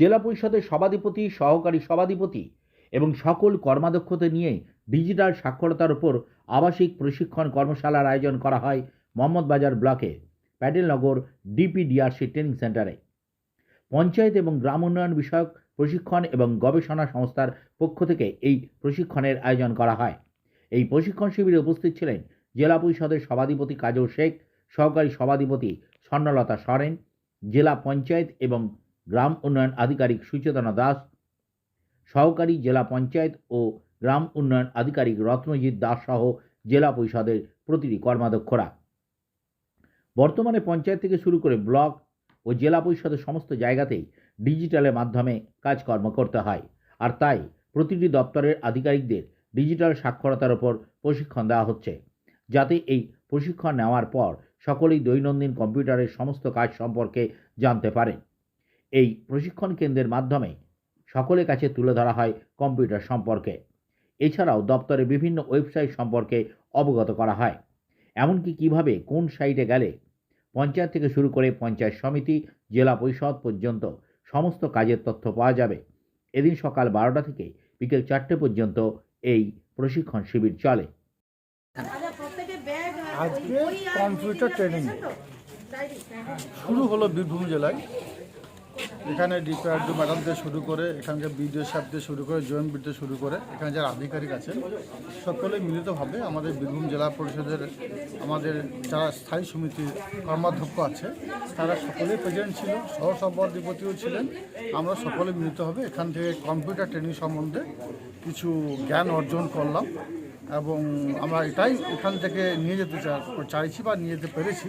জেলা পরিষদের সভাধিপতি, সহকারী সভাধিপতি এবং সকল কর্মাধ্যক্ষতা নিয়ে ডিজিটাল সাক্ষরতার উপর আবাসিক প্রশিক্ষণ কর্মশালার আয়োজন করা হয় মোহাম্মদবাজার ব্লকে প্যাটেলনগর ডিপিডিআরসি ট্রেনিং সেন্টারে। পঞ্চায়েত এবং গ্রাম উন্নয়ন বিষয়ক প্রশিক্ষণ এবং গবেষণা সংস্থার পক্ষ থেকে এই প্রশিক্ষণের আয়োজন করা হয়। এই প্রশিক্ষণ শিবিরে উপস্থিত ছিলেন জেলা পরিষদের সভাধিপতি কাজল শেখ, সহকারী সভাধিপতি স্বর্ণলতা সরেন, জেলা পঞ্চায়েত এবং গ্রাম উন্নয়ন আধিকারিক সুচেতনা দাস, সহকারী জেলা পঞ্চায়েত ও গ্রাম উন্নয়ন আধিকারিক রত্নজিৎ দাস সহ জেলা পরিষদের প্রতিটি কর্মাধ্যক্ষরা। বর্তমানে পঞ্চায়েত থেকে শুরু করে ব্লক ও জেলা পরিষদের সমস্ত জায়গাতেই ডিজিটালের মাধ্যমে কাজকর্ম করতে হয়। আর তাই প্রতিটি দপ্তরের আধিকারিকদের ডিজিটাল সাক্ষরতার ওপর প্রশিক্ষণ দেওয়া হচ্ছে। যাতে এই প্রশিক্ষণ নেওয়ার পর সকলেই দৈনন্দিন কম্পিউটারের সমস্ত কাজ সম্পর্কে জানতে পারেন। এই প্রশিক্ষণ কেন্দ্রের মাধ্যমে সকলের কাছে তুলে ধরা হয় কম্পিউটার সম্পর্কে। এছাড়াও দপ্তরে বিভিন্ন ওয়েবসাইট সম্পর্কে অবগত করা হয়। এমনকি কীভাবে কোন সাইটে গেলে পঞ্চায়েত থেকে শুরু করে পঞ্চায়েত সমিতি, জেলা পরিষদ পর্যন্ত সমস্ত কাজের তথ্য পাওয়া যাবে। এদিন সকাল বারোটা থেকে বিকেল চারটে পর্যন্ত এই প্রশিক্ষণ শিবির চলে। আজকে কম্পিউটার ট্রেনিং। শুরু হলো বীরভূম জেলায়। এখানে ডিপিআরডি ম্যাডাম থেকে শুরু করে, এখানকার বিডিও সাহেব থেকে শুরু করে জয়েন থেকে শুরু করে, এখানে যারা আধিকারিক আছেন সকলে মিলিতভাবে আমাদের বীরভূম জেলা পরিষদের, আমাদের যারা স্থায়ী সমিতির কর্মাধ্যক্ষ আছে, তারা সকলেই প্রেজেন্ট ছিল সহ সভাধিপতিও ছিলেন। আমরা সকলে মিলিতভাবে এখান থেকে কম্পিউটার ট্রেনিং সম্বন্ধে কিছু জ্ঞান অর্জন করলাম। এবং আমরা এটাই এখান থেকে নিয়ে যেতে চাইছি বা নিয়ে যেতে পেরেছি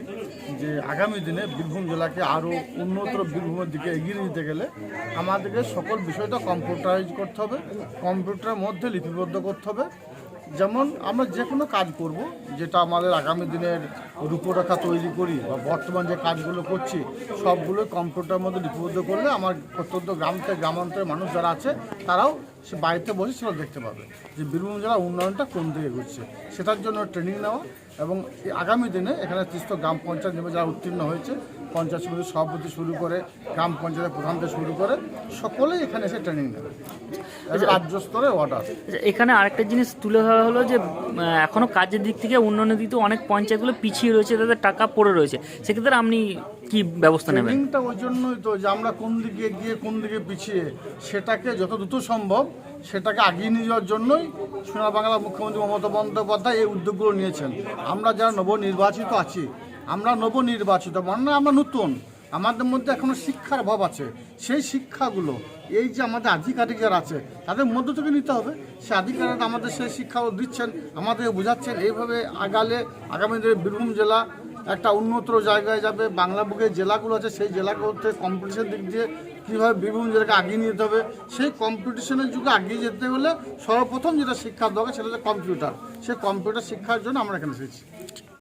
যে আগামী দিনে বীরভূম জেলাকে আরও উন্নতর বীরভূমের দিকে এগিয়ে নিতে গেলে আমাদেরকে সকল বিষয়টা কম্পিউটারাইজ করতে হবে, কম্পিউটারের মধ্যে লিপিবদ্ধ করতে হবে। যেমন আমরা যে কোনো কাজ করব, যেটা আমাদের আগামী দিনের রূপরেখা তৈরি করি বা বর্তমান যে কাজগুলো করছি, সবগুলো কম্পিউটারের মধ্যে লিপিবদ্ধ করলে আমার প্রত্যন্ত গ্রাম থেকে গ্রামান্তরের মানুষ যারা আছে, তারাও সে বাড়িতে বসে সেটা দেখতে পাবে যে বীরভূম জেলার উন্নয়নটা কোন দিকে ঘুরছে। সেটার জন্য ট্রেনিং নেওয়া এবং আগামী দিনে এখানে তিস্ত গ্রাম পঞ্চায়েত নেমে যারা উত্তীর্ণ হয়েছে পঞ্চায়েত সমিতির সভাপতি শুরু করে গ্রাম পঞ্চায়েতের প্রধান থেকে শুরু করে সকলেই এখানে এসে ট্রেনিং নেবে। এবং রাজ্য স্তরে অর্ডার আচ্ছা, এখানে আরেকটা জিনিস তুলে ধরা হলো যে আহ, এখনও কাজের দিক থেকে উন্নয়নের দিক থেকে অনেক পঞ্চায়েতগুলো পিছিয়ে রয়েছে তাদের টাকা পড়ে রয়েছে। সেক্ষেত্রে আপনি কি ব্যবস্থা নেবেন? ট্রেনিংটা ওই জন্যই তো যে আমরা কোন দিকে গিয়ে কোন দিকে পিছিয়ে সেটাকে যত দ্রুত সম্ভব সেটাকে আগিয়ে নিয়ে যাওয়ার জন্যই সোনা বাংলা মুখ্যমন্ত্রী মমতা বন্দ্যোপাধ্যায় এই উদ্যোগগুলো নিয়েছেন। আমরা যারা নবনির্বাচিত আছি, আমরা নবনির্বাচিত মানে আমরা নতুন, আমাদের মধ্যে এখনও শিক্ষার অভাব আছে। সেই শিক্ষাগুলো, এই যে আমাদের আধিকারিক যারা আছে, তাদের মধ্য থেকে নিতে হবে। সে আধিকারিক আমাদের সেই শিক্ষাও দিচ্ছেন আমাদের বোঝাচ্ছেন। এইভাবে আগালে আগামী দিনে বীরভূম জেলা একটা উন্নত জায়গায় যাবে, বাংলা বুকের জেলাগুলো আছে, সেই জেলাগুলোতে কম্পিটিশন দিক দিয়ে কীভাবে বিভিন্ন জেলাকে আগিয়ে নিয়ে যেতে হবে, সেই কম্পিটিশনের যুগে আগিয়ে যেতে হলে সর্বপ্রথম যেটা শিক্ষার দরকার সেটা হচ্ছে কম্পিউটার সেই কম্পিউটার শিক্ষার জন্য আমরা এখানে এসেছি।